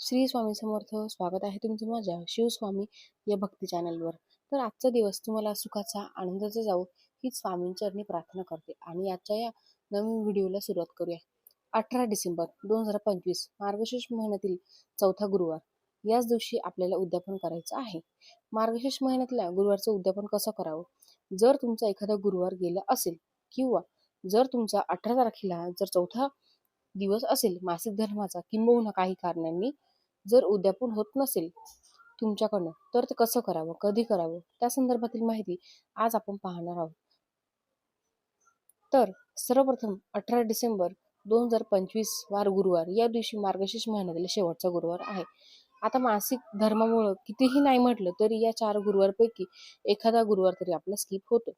श्री स्वामी समर्थ. स्वागत आहे तुमचं माझ्या शिवस्वामी या भक्ती चॅनलवर. तर आजचा दिवस तुम्हाला सुखाचा आनंदाचा जाऊ ही स्वामींचरणी प्रार्थना करते. आणि आजच्या या नवीन व्हिडिओला सुरुवात करूया. अठरा डिसेंबर दोन हजार पंचवीस मार्गशीर्ष महिन्यातील चौथा गुरुवार. याच दिवशी आपल्याला उद्यापन करायचं आहे. मार्गशीर्ष महिन्यातल्या गुरुवारचं उद्यापन कसं करावं? जर तुमचा एखादा गुरुवार गेला असेल किंवा जर तुमचा अठरा तारखेला जर चौथा दिवस असेल मासिक धर्माचा किंबहुना काही कारणांनी जर उद्यापन होत नसेल तुमच्याकडनं तर ते कसं करावं कधी करावं? त्या संदर्भातील माहिती आज आपण पाहणार आहोत. तर सर्वप्रथम अठरा डिसेंबर दोन हजार पंचवीस वार गुरुवार. या दिवशी मार्गशीर्ष महिन्यातील शेवटचा गुरुवार आहे. आता मासिक धर्मामुळं कितीही नाही म्हटलं तरी या चार गुरुवारपैकी एखादा गुरुवार तरी आपला स्किप होतो.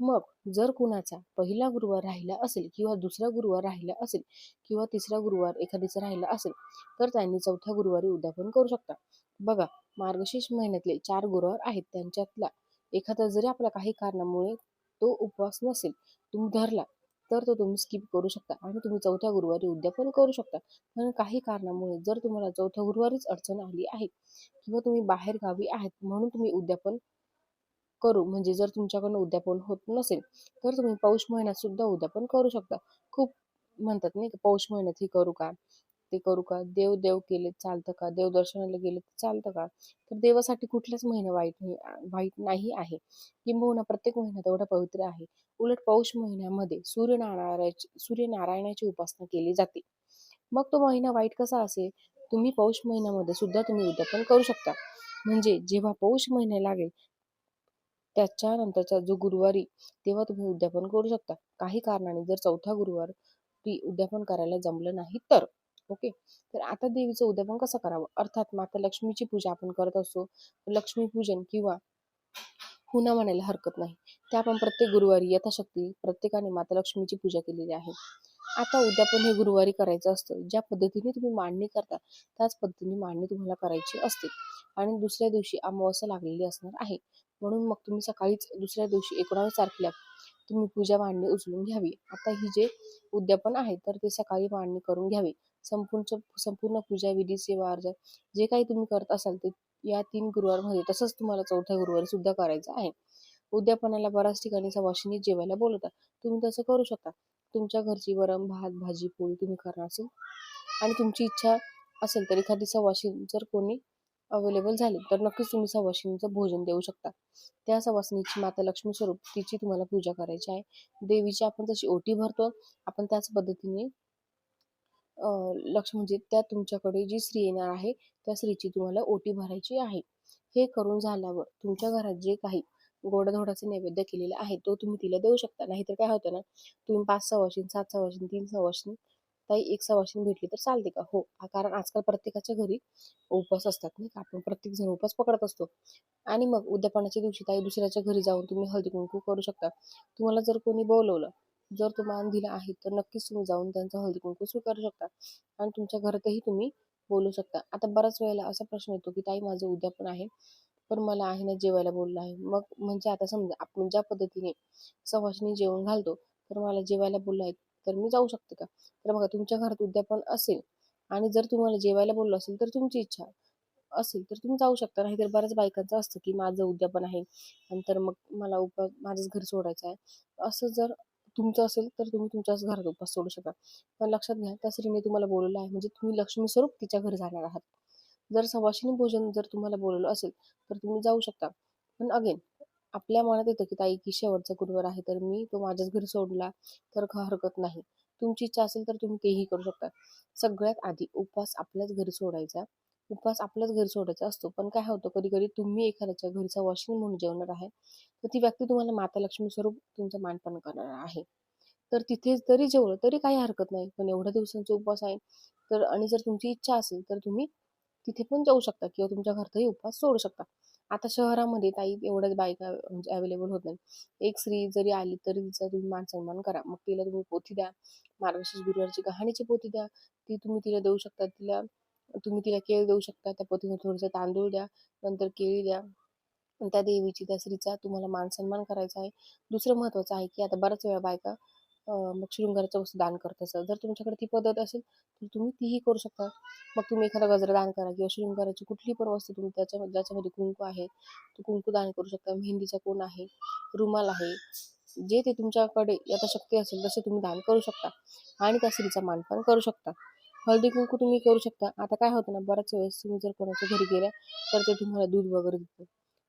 मग जर कुणाचा पहिला गुरुवार राहिला असेल किंवा दुसरा गुरुवार राहिला असेल किंवा तिसरा गुरुवार एखादीचा राहिला असेल तर त्यांनी चौथ्या गुरुवारी उद्यापन करू शकता. बघा मार्गशीर्ष महिन्यातले चार गुरुवार आहेत. त्यांच्यातला एखादा जरी आपला काही कारणामुळे तो उपवास नसेल तुम्ही धरला तर तो तुम्ही स्किप करू शकता आणि तुम्ही चौथ्या गुरुवारी उद्यापन करू शकता. पण काही कारणामुळे जर तुम्हाला चौथ्या गुरुवारीच अडचण आली आहे किंवा तुम्ही बाहेर गावी आहेत म्हणून तुम्ही उद्यापन करू म्हणजे जर तुमच्याकडनं उद्यापन होत नसेल तर तुम्ही पौष महिन्यात सुद्धा उद्यापन करू शकता. खूप म्हणतात नाही पौष महिन्यात हे करू का? ते करू का? देव देव केले चालतं का? देव दर्शनाला गेले तर चालतं का? तर देवासाठी कुठलाच महिना वाईट नाही वाईट नाही आहे. किंबहुना प्रत्येक महिना तेवढा पवित्र आहे. उलट पौष महिन्यामध्ये सूर्यनारायणाची सूर्यनारायणाची उपासना केली जाते. मग तो महिना वाईट कसा असेल? तुम्ही पौष महिन्यामध्ये सुद्धा तुम्ही उद्यापन करू शकता. म्हणजे जेव्हा पौष महिना लागेल त्याच्यानंतरचा जो गुरुवारी तेव्हा तुम्ही उद्यापन करू शकता. काही कारणाने जर चौथा गुरुवार ती उद्यापन करायला जमलं नाही तर ओके? तर आता देवीचं उद्यापन कसं करावं? अर्थात माता लक्ष्मीची पूजा आपण करत असतो लक्ष्मी पूजन किंवा हुना म्हणायला हरकत नाही. ते आपण प्रत्येक गुरुवारी यथाशक्ती प्रत्येकाने माता लक्ष्मीची पूजा केलेली आहे. आता उद्यापन हे गुरुवारी करायचं असतं. ज्या पद्धतीने तुम्ही मांडणी करता त्याच पद्धतीने मांडणी तुम्हाला करायची असते. आणि दुसऱ्या दिवशी अमावस्या लागलेली असणार आहे. म्हणून मग तुम्ही सकाळीच दुसऱ्या दिवशी एकोणावीस तारखेला तुम्ही पूजा मांडणी उचलून घ्यावी. आता ही जे उद्यापन आहे तर ते सकाळी मांडणी करून घ्यावी. संपूर्ण संपूर्ण पूजा विधी सेवा अर्ज जे काही तुम्ही करत असाल ते या तीन गुरुवारमध्ये तसंच तुम्हाला चौथ्या गुरुवारी सुद्धा करायचं आहे. उद्यापनाला बऱ्याच ठिकाणी सवाशिनी जेवायला बोलवतात. तुम्ही तसं करू शकता. तुमच्या घरची वरण भात भाजी पोळी तुम्ही करणार असेल. आणि तुमची इच्छा असेल तर एखादी सवाशीन जर कोणी अवेलेबल झाले तर नक्कीच तुम्ही सवासिनीचं भोजन देऊ शकता. त्या सवासिनीची माता लक्ष्मी स्वरूप तिची तुम्हाला पूजा करायची आहे. देवीची आपण जशी ओटी भरतो आपण त्याच पद्धतीने लक्ष म्हणजे त्या तुमच्याकडे जी स्त्री येणार आहे त्या स्त्रीची तुम्हाला ओटी भरायची आहे. हे करून झाल्यावर तुमच्या घरात जे काही गोडधोडाचे नैवेद्य केलेला आहे तो तुम्ही तिला देऊ शकता. नाहीतर काय होतं ना तुम्ही पाच सवाशीन सात सवाशीन तीन सवाशीन ताई एक सवाशीन भेटली तर चालते का? हो. कारण आजकाल प्रत्येकाच्या घरी उपवास असतात नाही का? आपण प्रत्येक जण उपवास पकडत असतो. आणि मग उद्यापनाच्या दिवशी ताई दुसऱ्याच्या घरी जाऊन तुम्ही हळदी कुंकू करू शकता. तुम्हाला जर कोणी बोलवलं जर तो मान दिला आहे तर नक्कीच तुम्ही जाऊन त्यांचा हळदी कुंकू स्वीकारू शकता. आणि तुमच्या घरातही तुम्ही बोलू शकता. आता बऱ्याच वेळेला असा प्रश्न येतो की ताई माझं उद्यापन आहे पण मला आहे ना जेवायला बोललं आहे. मग म्हणजे आता समजा आपण ज्या पद्धतीने सवाशिनी जेवण घालतो तर मला जेवायला बोललं आहे तर मी जाऊ शकते का? तर बघा तुमच्या घरात उद्यापन असेल आणि जर तुम्हाला जेवायला बोललो असेल तर तुमची इच्छा असेल तर तुम्ही जाऊ शकता. नाहीतर बऱ्याच बायकांचं असतं की माझं उद्यापन आहे नंतर मग मला उपवास माझंच घर सोडायचं आहे. असं जर तुमचं असेल तर तुम्ही तुमच्याच घरात उपास सोडू शकता. पण लक्षात घ्या त्या स्त्रीने तुम्हाला बोलवलं आहे म्हणजे तुम्ही लक्ष्मी स्वरूप तिच्या घरी जाणार आहात. जर सवाशिनी भोजन जर तुम्हाला बोलवलं असेल तर तुम्ही जाऊ शकता. पण अगेन आपल्या मनात येतं की ताई की शेवटचा गुरुवार आहे तर मी तो माझ्याच घरी सोडला तर हरकत नाही. तुमची इच्छा असेल तर तुम्ही तेही करू शकता. सगळ्यात आधी उपवास आपल्याच घरी सोडायचा. उपवास आपल्याच घरी सोडायचा असतो. पण काय होतं कधी कधी तुम्ही एखाद्याच्या घरचा वॉशिंग म्हणून जेवणार आहे तर ती व्यक्ती तुम्हाला माता लक्ष्मी स्वरूप तुमचं मानपान करणार आहे. तर तिथे जरी जेवलं तरी काही हरकत नाही. पण एवढ्या दिवसांचा उपवास आहे तर आणि जर तुमची इच्छा असेल तर तुम्ही तिथे पण जाऊ शकता किंवा तुमच्या घरातही उपवास सोडू शकता. आता शहरामध्ये ताई एवढ्याच बायका म्हणजे अवेलेबल होत नाही एक स्त्री जरी आली तरी तिचा तुम्ही मान सन्मान करा. मग तिला तुम्ही पोथी द्या. मार्गशीर्ष गुरुवारची कहाणीची पोथी द्या. ती तुम्ही तिला देऊ शकता. तिला तुम्ही तिला केळी देऊ शकता. त्या पोथीमध्ये थोडंसं तांदूळ द्या. नंतर केळी द्या. त्या देवीची त्या स्त्रीचा तुम्हाला मान सन्मान करायचा आहे. दुसरं महत्त्वाचं आहे की आता बऱ्याच वेळा बायका मग शृंगाराच्या वस्तू दान करत असाल. जर तुमच्याकडे ती पद्धत असेल तर तुम्ही तीही करू शकता. मग तुम्ही एखादा गजरा दान करा किंवा शृंगाराची कुठली पण वस्तू तुम्ही त्याच्या ज्याच्यामध्ये कुंकू आहे तो कुंकू दान करू शकता. मेहंदीचा कोण आहे रुमाल आहे जे ते तुमच्याकडे यथाशक्ती असेल तसे तुम्ही दान करू शकता. आणि त्या स्त्रीचा मानपान करू शकता. हळदी कुंकू तुम्ही करू शकता. आता काय होतं ना बऱ्याच वेळेस तुम्ही जर कोणाच्या घरी गेल्या तर ते तुम्हाला दूध वगैरे देतं.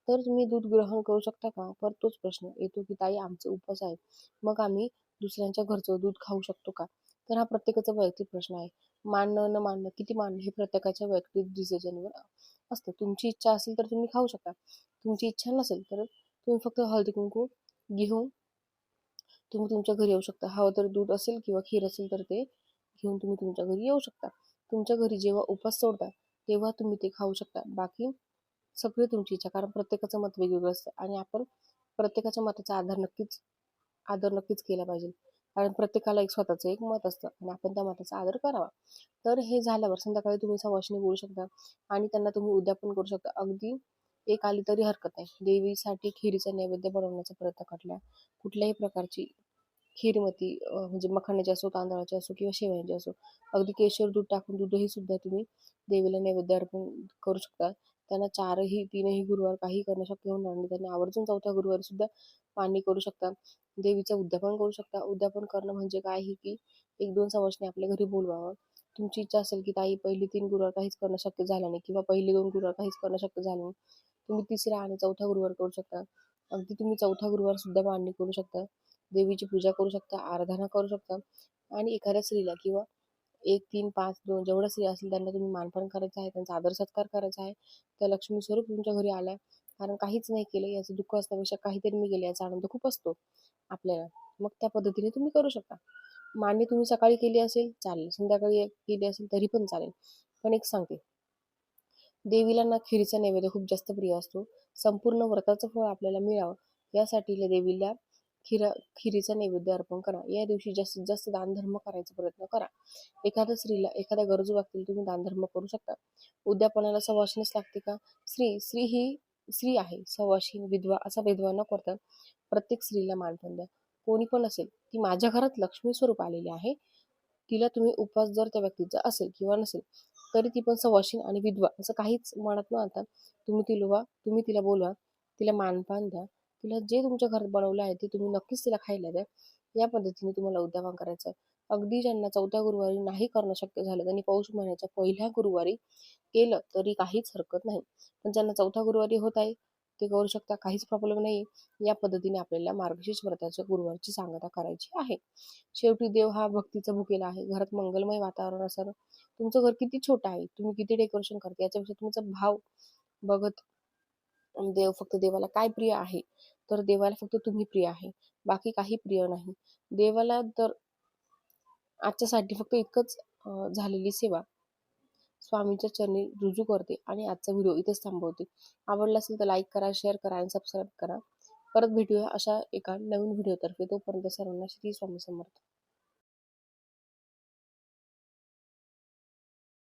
तर तुम्ही दूध ग्रहण करू शकता का? पर तोच प्रश्न येतो की ताई आमचे उपवास आहे. मग आम्ही दुसऱ्यांच्या घरचं दूध खाऊ शकतो का? तर हा प्रत्येकाचा वैयक्तिक प्रश्न आहे. मानणं न मानणं किती मानणं हे प्रत्येकाच्या वैयक्तिक डिसिजनवर असतं. तुमची इच्छा असेल तर तुम्ही खाऊ शकता. तुमची इच्छा नसेल तर तुम्ही फक्त हळदी कुंकू घेऊन तुम्ही तुमच्या घरी येऊ शकता. हवं तर दूध असेल किंवा खीर असेल तर ते घेऊन तुम्ही तुमच्या घरी येऊ शकता. तुमच्या घरी जेव्हा उपास सोडता तेव्हा तुम्ही ते खाऊ शकता. बाकी सगळी तुमची इच्छा कारण प्रत्येकाचं मत वेगवेगळं असतं आणि आपण प्रत्येकाच्या मताचा आधार नक्कीच आदर नक्कीच केला पाहिजे. कारण प्रत्येकाला एक स्वतःचं एक मत असतं आणि आपण त्या मताचा आदर करावा. तर हे झाल्यावर संध्याकाळी तुम्ही सवाशणी बोलू शकता आणि त्यांना तुम्ही उद्या पण करू शकता. अगदी एक आली तरी हरकत नाही. देवीसाठी खिरीचा नैवेद्य बनवण्याचा प्रयत्न करला कुठल्याही प्रकारची खीरमती म्हणजे मखाण्याची असो तांदळाची असो किंवा शेवयांची असो अगदी केशर दूध टाकून दूधही सुद्धा तुम्ही देवीला नैवेद्य अर्पण करू शकता. त्यांना चारही तीनही गुरुवार काही करणं शक्य होणार नाही. त्यांना आवर्जून चौथ्या गुरुवारी सुद्धा मांडणी करू शकता देवीचं उद्यापन करू शकता उद्यापन करणं म्हणजे काय? आहे की एक दोन समजणे आपल्या घरी बोलवावं. तुमची इच्छा असेल की ताई पहिली तीन गुरुवार काहीच करणं शक्य झालं नाही किंवा पहिले दोन गुरुवार काहीच करणं शक्य झालं नाही. तुम्ही तिसरा आणि चौथा गुरुवार करू शकता. अगदी तुम्ही चौथा गुरुवार सुद्धा मांडणी करू शकता. देवीची पूजा करू शकता. आराधना करू शकता. आणि एखाद्या स्त्रीला किंवा एक तीन पाच दोन जेवढ्या स्त्री असतील त्यांना तुम्ही मानपान करायचं आहे त्यांचा आदर सत्कार करायचा आहे. त्या लक्ष्मी स्वरूप तुमच्या घरी आल्या. कारण काहीच नाही केलं याचं दुःख असण्यापेक्षा काहीतरी मी केलं याचा आनंद खूप असतो आपल्याला. मग त्या पद्धतीने तुम्ही करू शकता. मान्य तुम्ही सकाळी केली असेल चालेल. संध्याकाळी केली असेल तरी पण चालेल. पण एक सांगते. देवीला ना खिरीचा नैवेद्य खूप जास्त प्रिय असतो. संपूर्ण व्रताचं फळ आपल्याला मिळावं यासाठी देवीला खिरा खिरीचा नैवेद्य अर्पण करा. या दिवशी जास्तीत जास्त दानधर्म करायचा प्रयत्न करा. एखाद्या स्त्रीला एखाद्या गरजू व्यक्तीला तुम्ही दानधर्म करू शकता. उद्यापनाला सवाशीनच लागते का? स्त्री स्त्री ही स्त्री आहे सवाशीन विधवा असा भेदभाव न करता प्रत्येक स्त्रीला मानपण द्या. कोणी पण असेल ती माझ्या घरात लक्ष्मी स्वरूप आलेली आहे तिला तुम्ही उपवास जर त्या व्यक्तीचा असेल किंवा नसेल तरी ती पण सवाशीन आणि विधवा असं काहीच म्हणत न आता तुम्ही तिला तुम्ही तिला बोलवा तिला मानपान द्या तिला जे तुमच्या घरात बनवलं आहे ते तुम्ही नक्कीच तिला खायला द्या. या पद्धतीने तुम्हाला उद्यापन करायचं आहे. अगदी ज्यांना चौथ्या गुरुवारी नाही करणं शक्य झालं त्यांनी पौष महिन्याच्या पहिल्या गुरुवारी केलं तरी काहीच हरकत नाही. पण ज्यांना चौथ्या गुरुवारी होत आहे ते करू शकता काहीच प्रॉब्लेम नाही या पद्धतीने आपल्याला मार्गशीर्ष व्रताच्या गुरुवारची सांगता करायची आहे. शेवटी देव हा भक्तीचा भुकेला आहे. घरात मंगलमय वातावरण असणं तुमचं घर किती छोटं आहे तुम्ही किती डेकोरेशन करता याच्यापेक्षा तुमचा भाव बघत देव फक्त देवाला काय प्रिय आहे तर देवाला फक्त तुम्ही प्रिय आहे. बाकी काही प्रिय नाही. देवाला तर आजच्यासाठी फक्त इतकंच झालेली सेवा. स्वामीच्या चरणी रुजू करते आणि आजचा व्हिडिओ इथेच थांबवते. आवडला असेल तर लाईक करा शेअर करा आणि सबस्क्राईब करा. परत भेटूया अशा एका नवीन व्हिडिओतर्फे. तोपर्यंत सर्वांना श्री स्वामी समर्थ.